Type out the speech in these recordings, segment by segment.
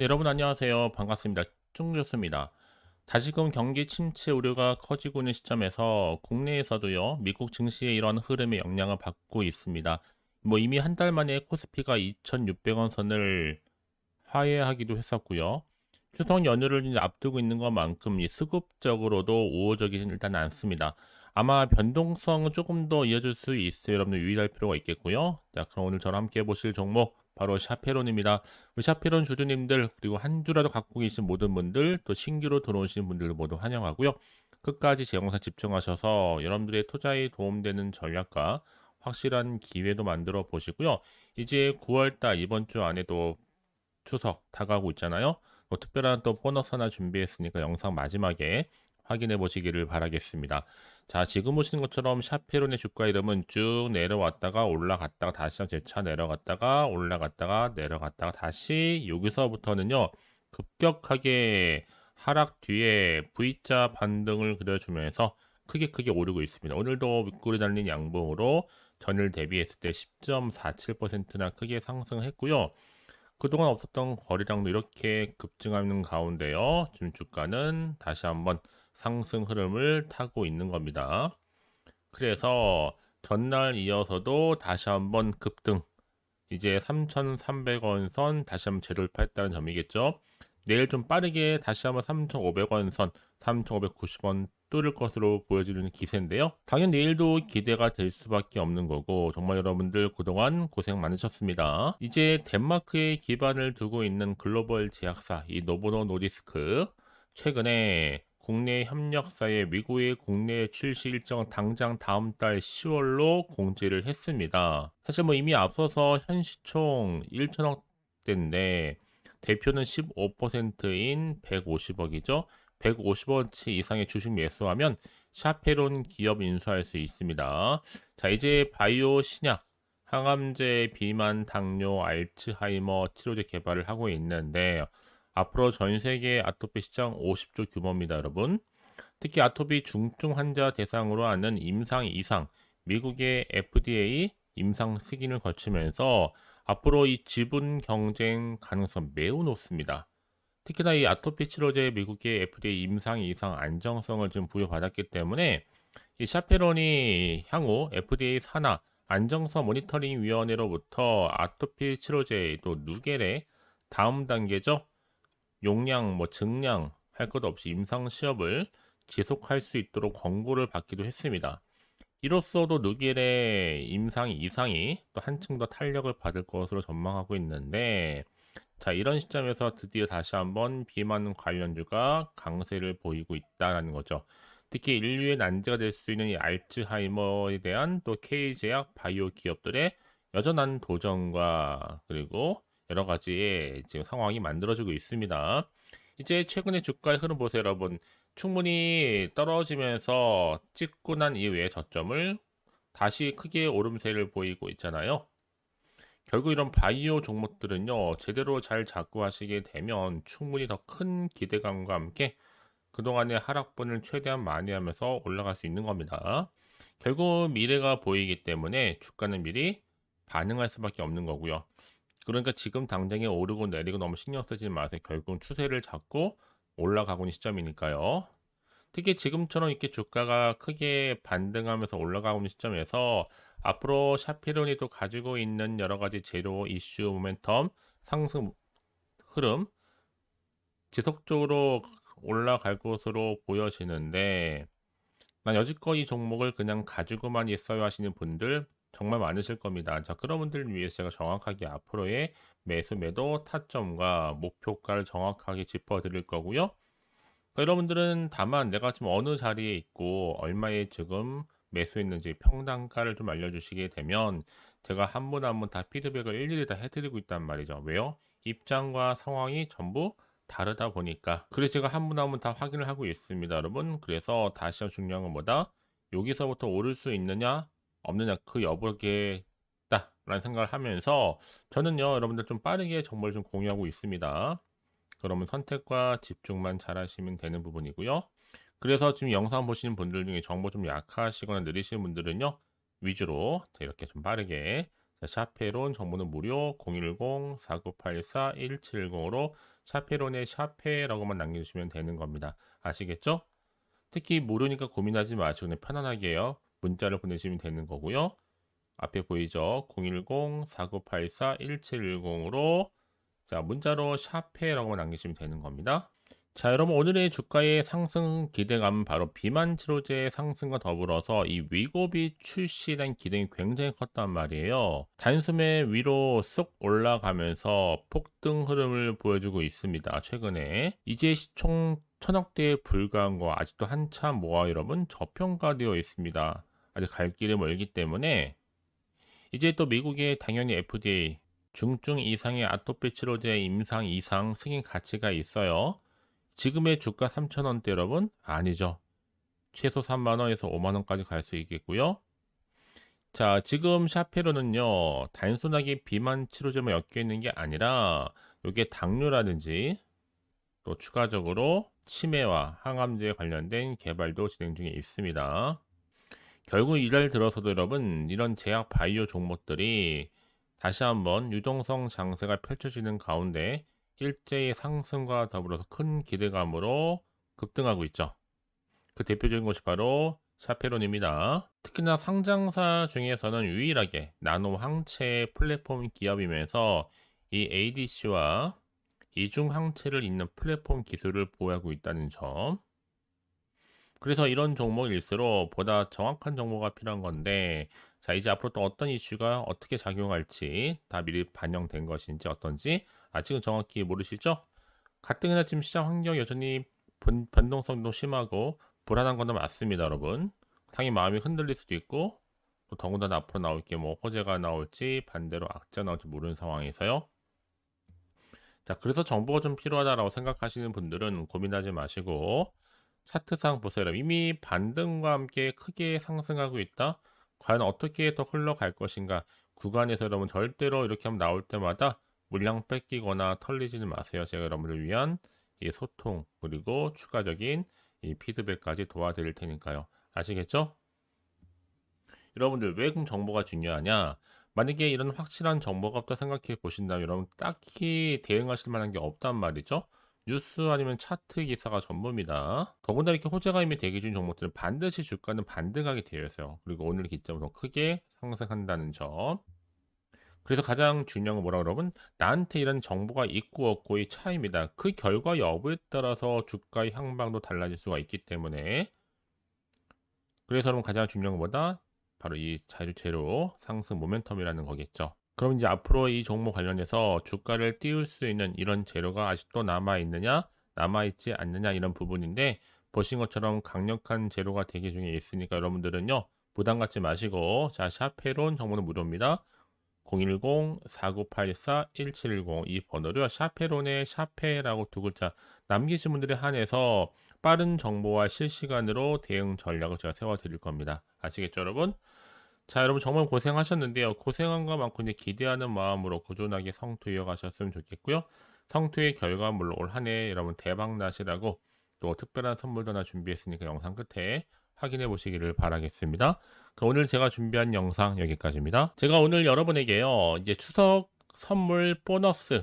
네, 여러분 안녕하세요. 반갑습니다. 교수입니다. 다시금 경기 침체 우려가 커지고 있는 시점에서 국내에서도요, 미국 증시의 이런 흐름의 영향을 받고 있습니다. 뭐 이미 한 달 만에 코스피가 2,600원 선을 하회하기도 했었고요. 추석 연휴를 앞두고 있는 것만큼 이 수급적으로도 우호적이진 일단 않습니다. 아마 변동성은 조금 더 이어질 수 있어요. 여러분들 유의할 필요가 있겠고요. 자, 그럼 오늘 저랑 함께 보실 종목 바로 샤페론입니다. 샤페론 주주님들 그리고 한 주라도 갖고 계신 모든 분들 또 신규로 들어오신 분들 모두 환영하고요. 끝까지 제 영상 집중하셔서 여러분들의 투자에 도움되는 전략과 확실한 기회도 만들어 보시고요. 이제 9월달 이번 주 안에도 추석 다가오고 있잖아요. 뭐 특별한 또 보너스 하나 준비했으니까 영상 마지막에 확인해 보시기를 바라겠습니다. 자, 지금 보시는 것처럼 샤페론의 주가 이름은 쭉 내려왔다가 올라갔다가 다시 재차 내려갔다가 올라갔다가 내려갔다가 다시 여기서부터는요. 급격하게 하락 뒤에 V자 반등을 그려주면서 크게 크게 오르고 있습니다. 오늘도 윗골이 달린 양봉으로 전일 대비했을 때 10.47%나 크게 상승했고요. 그동안 없었던 거래량도 이렇게 급증하는 가운데요. 지금 주가는 다시 한번 상승 흐름을 타고 있는 겁니다. 그래서 전날 이어서도 다시 한번 급등 이제 3,300원 선 다시 한번 재돌파했다는 점이겠죠. 내일 좀 빠르게 다시 한번 3,500원 선 3,590원 뚫을 것으로 보여지는 기세인데요. 당연 내일도 기대가 될 수밖에 없는 거고 정말 여러분들 그동안 고생 많으셨습니다. 이제 덴마크에 기반을 두고 있는 글로벌 제약사 이 노보노 노디스크 최근에 국내 협력사의 미국의 국내 출시 일정 당장 다음 달 10월로 공지를 했습니다. 사실 뭐 이미 앞서서 현 시총 1천억 대인데 대표는 15%인 150억이죠. 150원치 이상의 주식 매수하면 샤페론 기업 인수할 수 있습니다. 자, 이제 바이오 신약, 항암제, 비만, 당뇨, 알츠하이머 치료제 개발을 하고 있는데 앞으로 전 세계 아토피 시장 50조 규모입니다, 여러분. 특히 아토피 중증 환자 대상으로 하는 임상 이상, 미국의 FDA 임상 승인을 거치면서 앞으로 이 지분 경쟁 가능성 매우 높습니다. 특히나 이 아토피 치료제 미국의 FDA 임상 이상 안정성을 좀 부여받았기 때문에 이 샤페론이 향후 FDA 산하 안정성 모니터링 위원회로부터 아토피 치료제 또 누겔의 다음 단계죠. 용량, 뭐 증량 할 것 없이 임상 시험을 지속할 수 있도록 권고를 받기도 했습니다. 이로써도 누길의 임상 이상이 또 한층 더 탄력을 받을 것으로 전망하고 있는데 자 이런 시점에서 드디어 다시 한번 비만 관련주가 강세를 보이고 있다는 거죠. 특히 인류의 난제가 될 수 있는 이 알츠하이머에 대한 또 K제약 바이오 기업들의 여전한 도전과 그리고 여러 가지의 지금 상황이 만들어지고 있습니다. 이제 최근에 주가의 흐름 보세요, 여러분. 충분히 떨어지면서 찍고 난 이후에 저점을 다시 크게 오름세를 보이고 있잖아요. 결국 이런 바이오 종목들은요, 제대로 잘 잡고 하시게 되면 충분히 더 큰 기대감과 함께 그동안의 하락분을 최대한 많이 하면서 올라갈 수 있는 겁니다. 결국 미래가 보이기 때문에 주가는 미리 반응할 수밖에 없는 거고요. 그러니까 지금 당장에 오르고 내리고 너무 신경 쓰지 마세요. 결국은 추세를 잡고 올라가고 있는 시점이니까요. 특히 지금처럼 이렇게 주가가 크게 반등하면서 올라가고 있는 시점에서 앞으로 샤피론이 또 가지고 있는 여러 가지 재료, 이슈, 모멘텀, 상승 흐름 지속적으로 올라갈 것으로 보여지는데 난 여지껏 이 종목을 그냥 가지고만 있어야 하시는 분들 정말 많으실 겁니다. 자, 그런 분들을 위해서 제가 정확하게 앞으로의 매수 매도 타점과 목표가를 정확하게 짚어 드릴 거고요. 여러분들은 다만 내가 지금 어느 자리에 있고 얼마에 지금 매수했는지 평단가를 좀 알려주시게 되면 제가 한 분 한 분 다 피드백을 일일이 다 해드리고 있단 말이죠. 왜요? 입장과 상황이 전부 다르다 보니까 그래서 제가 한 분 한 분 다 확인을 하고 있습니다 여러분 그래서 다시 중요한 건 뭐다 여기서부터 오를 수 있느냐 없느냐 그 여부겠다 라는 생각을 하면서 저는요 여러분들 좀 빠르게 정보를 좀 공유하고 있습니다 그러면 선택과 집중만 잘 하시면 되는 부분이고요 그래서 지금 영상 보시는 분들 중에 정보 좀 약하시거나 느리시는 분들은요 위주로 이렇게 좀 빠르게 자, 샤페론 정보는 무료 010-4984-1710으로 샤페론의 샤페라고만 남겨주시면 되는 겁니다. 아시겠죠? 특히 모르니까 고민하지 마시고 그냥 편안하게 요. 문자를 보내시면 되는 거고요. 앞에 보이죠? 010-4984-1710으로 자, 문자로 샤페라고만 남기시면 되는 겁니다. 자, 여러분 오늘의 주가의 상승 기대감은 바로 비만 치료제 상승과 더불어서 이 위고비 출시된 기대이 굉장히 컸단 말이에요. 단숨에 위로 쏙 올라가면서 폭등 흐름을 보여주고 있습니다. 최근에 이제 시총 천억대에 불과한 거 아직도 한참 모아 여러분 저평가되어 있습니다. 아직 갈 길이 멀기 때문에 이제 또 미국의 당연히 FDA 중증 이상의 아토피 치료제 임상 이상 승인 가치가 있어요. 지금의 주가 3,000원대 여러분? 아니죠. 최소 3만원에서 5만원까지 갈 수 있겠고요. 자, 지금 샤페로는요, 단순하게 비만 치료제만 엮여 있는 게 아니라, 이게 당뇨라든지, 또 추가적으로 치매와 항암제에 관련된 개발도 진행 중에 있습니다. 결국 이달 들어서도 여러분, 이런 제약 바이오 종목들이 다시 한번 유동성 장세가 펼쳐지는 가운데 일제의 상승과 더불어서 큰 기대감으로 급등하고 있죠. 그 대표적인 것이 바로 샤페론입니다. 특히나 상장사 중에서는 유일하게 나노 항체 플랫폼 기업이면서 이 ADC와 이중 항체를 잇는 플랫폼 기술을 보유하고 있다는 점. 그래서 이런 종목일수록 보다 정확한 정보가 필요한 건데, 자, 이제 앞으로 또 어떤 이슈가 어떻게 작용할지 다 미리 반영된 것인지 어떤지 아직은 정확히 모르시죠? 가뜩이나 지금 시장 환경 여전히 번, 변동성도 심하고 불안한 건 맞습니다, 여러분. 당연히 마음이 흔들릴 수도 있고 또 더군다나 앞으로 나올 게 뭐 호재가 나올지 반대로 악재가 나올지 모르는 상황에서요. 자, 그래서 정보가 좀 필요하다라고 생각하시는 분들은 고민하지 마시고 차트상 보세요. 이미 반등과 함께 크게 상승하고 있다. 과연 어떻게 더 흘러갈 것인가? 구간에서 여러분 절대로 이렇게 하면 나올 때마다 물량 뺏기거나 털리지는 마세요. 제가 여러분을 위한 이 소통 그리고 추가적인 이 피드백까지 도와드릴 테니까요. 아시겠죠? 여러분들 왜 그럼 정보가 중요하냐? 만약에 이런 확실한 정보가 없다 생각해 보신다면 여러분 딱히 대응하실 만한 게 없단 말이죠. 뉴스 아니면 차트 기사가 전부입니다. 더군다나 이렇게 호재가 이미 대기 중 종목들은 반드시 주가는 반등하게 되어 있어요. 그리고 오늘 기점으로 크게 상승한다는 점. 그래서 가장 중요한 건 뭐라 그러면 나한테 이런 정보가 있고 없고의 차이입니다. 그 결과 여부에 따라서 주가의 향방도 달라질 수가 있기 때문에 그래서 여러분 가장 중요한 것보다 바로 이 자유재료 상승 모멘텀이라는 거겠죠. 그럼 이제 앞으로 이 종목 관련해서 주가를 띄울 수 있는 이런 재료가 아직도 남아 있느냐, 남아 있지 않느냐 이런 부분인데 보신 것처럼 강력한 재료가 대기 중에 있으니까 여러분들은요 부담 갖지 마시고 자 샤페론 정보는 무료입니다. 010-4984-1710 이 번호를 샤페론의 샤페라고 두 글자 남기신 분들에 한해서 빠른 정보와 실시간으로 대응 전략을 제가 세워드릴 겁니다. 아시겠죠 여러분? 자 여러분 정말 고생하셨는데요. 고생한 것만큼 이제 기대하는 마음으로 꾸준하게 성투 이어가셨으면 좋겠고요. 성투의 결과물로 올 한 해 여러분 대박 나시라고 또 특별한 선물도 하나 준비했으니까 영상 끝에 확인해 보시기를 바라겠습니다. 오늘 제가 준비한 영상 여기까지입니다. 제가 오늘 여러분에게요, 이제 추석 선물 보너스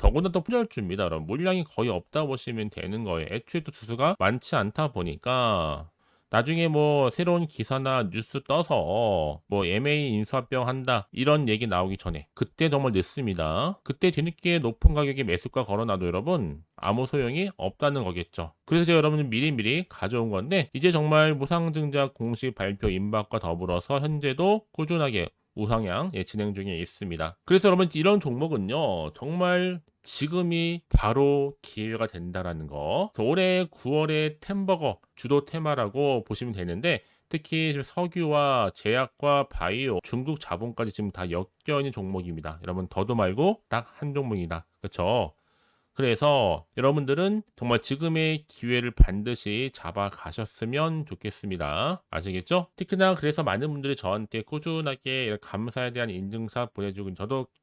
더구나 더 부절주입니다. 여러분 물량이 거의 없다 보시면 되는 거예요. 애초에 또 주수가 많지 않다 보니까 나중에 뭐 새로운 기사나 뉴스 떠서 뭐 MA 인수합병 한다 이런 얘기 나오기 전에 그때 정말 늦습니다. 그때 뒤늦게 높은 가격에 매수가 걸어놔도 여러분 아무 소용이 없다는 거겠죠. 그래서 제가 여러분 미리미리 가져온 건데 이제 정말 무상증자 공식 발표 임박과 더불어서 현재도 꾸준하게 우상향 예, 진행 중에 있습니다. 그래서 여러분 이런 종목은요 정말 지금이 바로 기회가 된다라는 거. 올해 9월에 템버거 주도 테마라고 보시면 되는데 특히 지금 석유와 제약과 바이오, 중국 자본까지 지금 다 엮여 있는 종목입니다. 여러분 더도 말고 딱 한 종목이다. 그렇죠? 그래서 여러분들은 정말 지금의 기회를 반드시 잡아 가셨으면 좋겠습니다. 아시겠죠? 특히나 그래서 많은 분들이 저한테 꾸준하게 감사에 대한 인증샷 보내주고 저도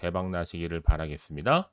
대박 나시기를 바라겠습니다.